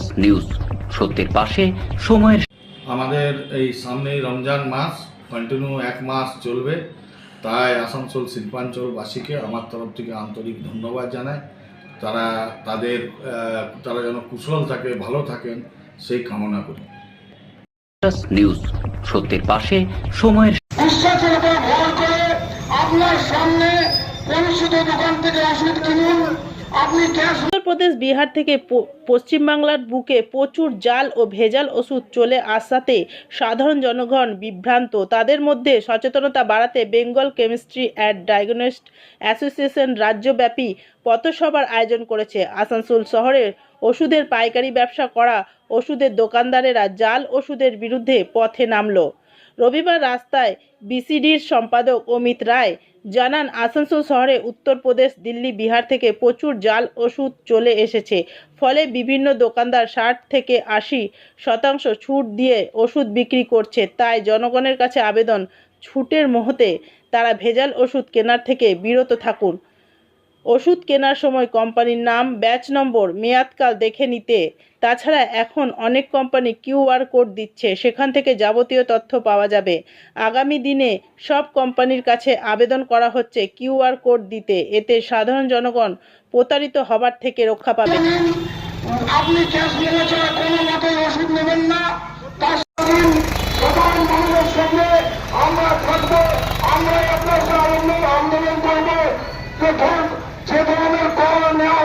News সত্যের পাশে সময়ের আমাদের এই সামনেই রমজান মাস কন্টিনিউ এক মাস চলবে। তাই আসানসোল শিল্পাঞ্চলবাসীকে আমার তরফ থেকে আন্তরিক ধন্যবাদ জানাই। তারা তাদের আহ, তারা যেন কুশল থাকে ভালো থাকেন সেই কামনা করি। নিউজ সত্যের পাশে সময়ের আপনার সামনে পরিচিত দোকান থেকে ওষুধ কিনুন। আপনি ক্যাশ উত্তরপ্রদেশ, বিহার থেকে পশ্চিমবাংলার বুকে প্রচুর জাল ও ভেজাল ওষুধ চলে আসাতে সাধারণ জনগণ বিভ্রান্ত। তাদের মধ্যে সচেতনতা বাড়াতে Bengal chemistry and diagnostic association রাজ্যব্যাপী পথসভার আয়োজন করেছে। আসানসোল শহরের ওষুধের পাইকারি ব্যবসা করা ওষুধের দোকানদারেরা জাল ওষুধের বিরুদ্ধে পথে নামল। রবিবার রাস্তায় বিসিডির সম্পাদক অমিত রায় জানান, আসানসোল শহরে উত্তরপ্রদেশ দিল্লি, বিহার থেকে প্রচুর জাল ওষুধ চলে এসেছে। ফলে বিভিন্ন দোকানদার ষাট থেকে আশি শতাংশ ছুট দিয়ে ওষুধ বিক্রি করছে। তাই জনগণের কাছে আবেদন, ছুটের মুহূর্তে তারা ভেজাল ওষুধ কেনার থেকে বিরত থাকুন। ওষুধ কেনার সময় কোম্পানির নাম, ব্যাচ নম্বর, মেয়াদকাল দেখে নিতে। তাছাড়া এখন অনেক কোম্পানি কিউআর কোড দিচ্ছে, সেখান থেকে যাবতীয় তথ্য পাওয়া যাবে। আগামী দিনে সব কোম্পানির কাছে আবেদন করা হচ্ছে কিউআর কোড দিতে। এতে সাধারণ জনগণ প্রতারিত হবার থেকে রক্ষা পাবে। আমরা থাকব আমরা আপনার আন্দোলন করব।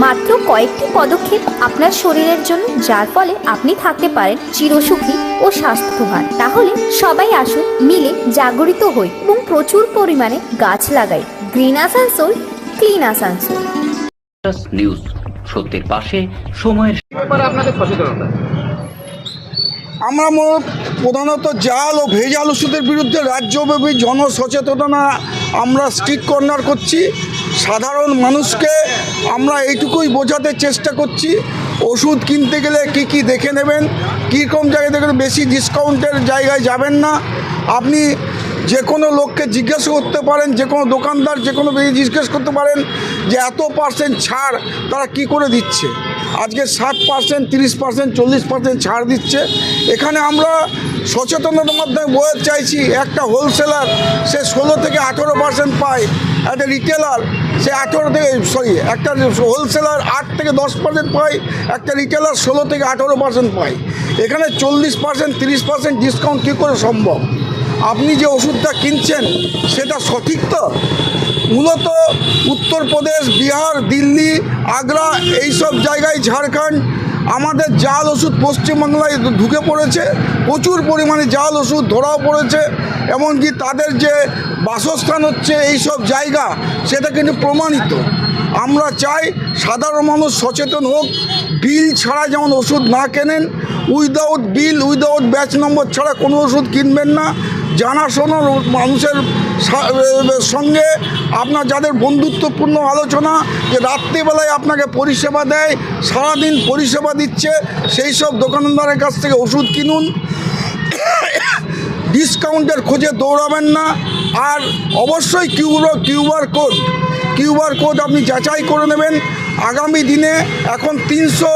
মাত্র কয়েকটি পদক্ষেপ আপনার শরীরের জন্য যার ফলে আপনি থাকতে পারেন চিরসুখী ও স্বাস্থ্যবান। তাহলে সবাই আসুন মিলে জাগরিত হই এবং প্রচুর পরিমাণে গাছ লাগাই। Green Asansol clean Asansol. News সত্যের পাশে সময়ের আমরা মূলত প্রধানত জাল ও ভেজাল ওষুধের বিরুদ্ধে রাজ্যব্যাপী জনসচেতনতা আমরা স্ট্রিট কর্নার করছি, সাধারণ মানুষকে আমরা এইটুকুই বোঝাতে চেষ্টা করছি, ওষুধ কিনতে গেলে কি কি দেখে নেবেন, কীরকম জায়গায় দেখবেন বেশি ডিসকাউন্টের জায়গায় যাবেন না। আপনি যে কোনো লোককে জিজ্ঞেস করতে পারেন, যে কোনো দোকানদার যে কোনো জিজ্ঞেস করতে পারেন, যে এত পার্সেন্ট ছাড় তারা কি করে দিচ্ছে? আজকে ষাট পার্সেন্ট, তিরিশ পার্সেন্ট, চল্লিশ পার্সেন্ট ছাড় দিচ্ছে। এখানে আমরা সচেতনতার মাধ্যমে বোঝাতে চাইছি, একটা হোলসেলার সে ষোলো থেকে আঠেরো পার্সেন্ট পায়, একটা রিটেলার সে আঠেরো থেকে সরি একটা হোলসেলার আট থেকে দশ পার্সেন্ট পায়, একটা রিটেলার ষোলো থেকে আঠেরো পার্সেন্ট পায়। এখানে চল্লিশ পার্সেন্ট, তিরিশ পার্সেন্ট ডিসকাউন্ট কী করে সম্ভব? আপনি যে ওষুধটা কিনছেন, সেটা সঠিক তো? মূলত উত্তরপ্রদেশ, বিহার, দিল্লি, আগ্রা এইসব জায়গায় ঝাড়খণ্ড, আমাদের জাল ওষুধ পশ্চিমবাংলায় ঢুকে পড়েছে, প্রচুর পরিমাণে জাল ওষুধ ধরাও পড়েছে, এমনকি তাদের যে বাসস্থান হচ্ছে এই সব জায়গা, সেটা কিন্তু প্রমাণিত। আমরা চাই সাধারণ মানুষ সচেতন হোক, বিল ছাড়া যেমন ওষুধ না কেনেন, without bill, without batch number ছাড়া কোনো ওষুধ কিনবেন না জানাশোনা মানুষের সঙ্গে আপনার যাদের বন্ধুত্বপূর্ণ আলোচনা, যে রাত্রিবেলায় আপনাকে পরিষেবা দেয়, সারাদিন পরিষেবা দিচ্ছে, সেই সব দোকানদারের কাছ থেকে ওষুধ কিনুন। ডিসকাউন্টের খোঁজে দৌড়াবেন না। আর অবশ্যই QR QR code QR code আপনি যাচাই করে নেবেন। আগামী দিনে এখন তিনশো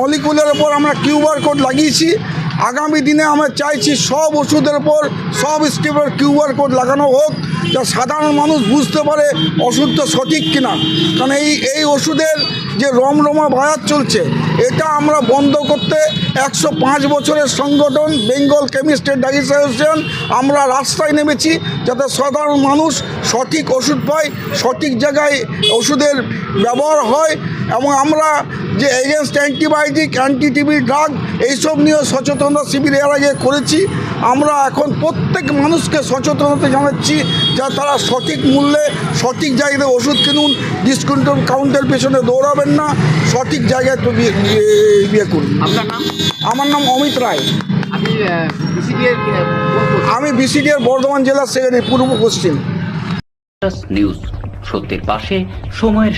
মলিকুলের ওপর আমরা কিউআর কোড লাগিয়েছি। আগামী দিনে আমরা চাইছি সব ওষুধের উপর সব স্টেপের কিউআর কোড লাগানো হোক। যা সাধারণ মানুষ বুঝতে পারে ওষুধটা সঠিক কিনা। কারণ এই এই ওষুধের যে রমরমা বাজার চলছে, এটা আমরা বন্ধ করতে একশো পাঁচ বছরের সংগঠন, বেঙ্গল কেমিস্ট অ্যান্ড অ্যাসোসিয়েশন, আমরা রাস্তায় নেমেছি যাতে সাধারণ মানুষ সঠিক ওষুধ পায়, সঠিক জায়গায় ওষুধের ব্যবহার হয় এবং আমরা যে against antibiotic anti TB drug এইসব নিয়েও সচেতনতা শিবির এর আগে করেছি। আমরা এখন প্রত্যেক মানুষকে সচেতনতা জানাচ্ছি যা তারা সঠিক মূল্যে সঠিক জায়গায় ওষুধ কিনুন ডিসকাউন্ট কাউন্টের পেছনে দৌড়াবেন না সঠিক জায়গায় তো বিয়ে করুন। আপনার নাম? আমার নাম অমিত রায়। আমি বিসিডিএর বর্ধমান জেলার সেখানে পূর্ব পশ্চিম। নিউজ সত্যের পাশে সময়ের